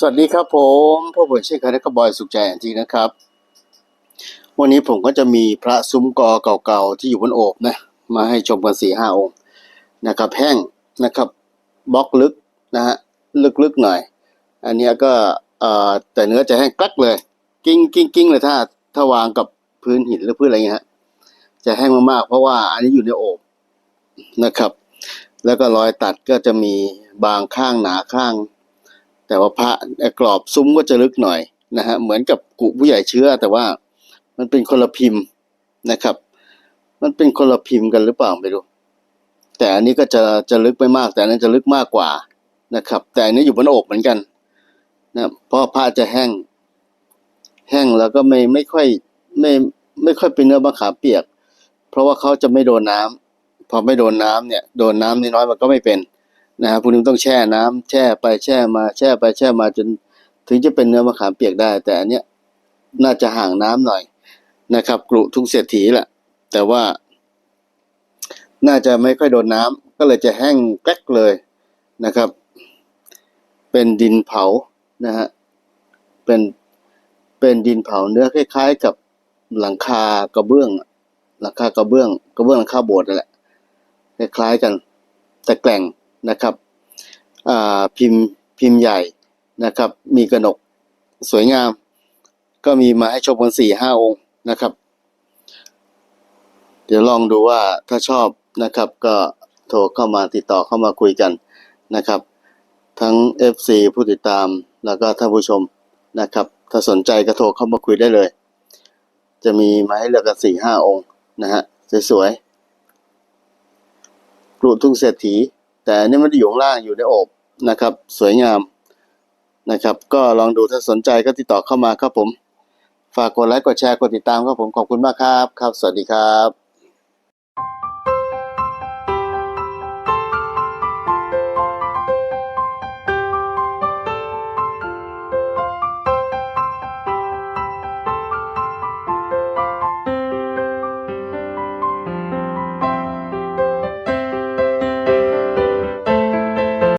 สวัสดีครับผมพ่อเบิร์ดเช่นเคยและก็บอยสุขใจอันทีนะครับ วันนี้ผมก็จะมีพระซุ้มกอเก่าๆที่อยู่บนโอบนะมาให้ชมกันสี่ห้าองค์นะครับแห้งนะครับบล็อกลึกนะฮะลึกๆหน่อย อันนี้ก็เอ่อแต่เนื้อจะแห้งกลักเลย กิ้งกิ้งกิ้งเลยถ้าถ้าวางกับพื้นหินหรือพื้นอะไรเงี้ยฮะจะแห้งมากๆเพราะว่าอันนี้อยู่ในโอบนะครับ แล้วก็รอยตัดก็จะมีบางข้างหนาข้าง แต่ว่าพระกรอบซุ้มก็จะลึกหน่อยนะฮะเหมือนกับกุผู้ใหญ่เชื้อ แต่ว่ามันเป็นคนละพิมพ์นะครับ มันเป็นคนละพิมพ์กันหรือเปล่าไม่รู้แต่อันนี้ก็จะจะลึกไม่มาก แต่อันนั้นจะลึกมากกว่านะครับ แต่อันนี้อยู่บนอกเหมือนกันนะเพราะผ้าจะแห้ง แห้งแล้วก็ไม่ไม่ค่อยไม่ไม่ค่อยเป็นเนื้อมะขามเปียก เพราะว่าเขาจะไม่โดนน้ำพอไม่โดนน้ำเนี่ย โดนน้ำน้อยมันก็ไม่เป็น นะฮะพวกนี้ต้องแช่น้ำแช่ไปแช่มา แช่ไปแช่มาจน ถึงจะเป็นเนื้อมะขามเปียกได้ แต่อันเนี้ยน่าจะห่างน้ำหน่อยนะครับกรุทุ่งเศรษฐีแหละแต่ว่า น่าจะไม่ค่อยโดนน้ำก็เลยจะแห้งแกลกเลยนะครับ เป็นดินเผานะฮะเป็นเป็นดินเผาเนื้อคล้ายๆ กับหลังคากระเบื้องหลังคากระเบื้องกระเบื้องหลังคาโบสถ์นั่นแหละคล้ายๆกัน แต่แกล่ง นะครับพิมพ์พิมพ์ใหญ่นะครับ มีกระหนกสวยงาม ก็มีมาให้ชมกันสี่ห้าองค์นะครับ เดี๋ยวลองดูว่าถ้าชอบนะครับ ก็โทรเข้ามาติดต่อเข้ามาคุยกันนะครับ ทั้ง FC ผู้ติดตามแล้วก็ท่านผู้ชมนะครับ ถ้าสนใจก็โทรเข้ามาคุยได้เลย จะมีมาให้เลือกกันสี่ห้าองค์นะฮะสวยๆกรุทุ่งเศรษฐี แต่อันนี่มันอยู่ข้างล่างอยู่ในโอบนะครับ สวยงามนะครับ ก็ลองดูถ้าสนใจก็ติดต่อเข้ามาครับผม ฝากกดไลค์กดแชร์กดติดตามครับผมขอบคุณมากครับ ครับ สวัสดีครับ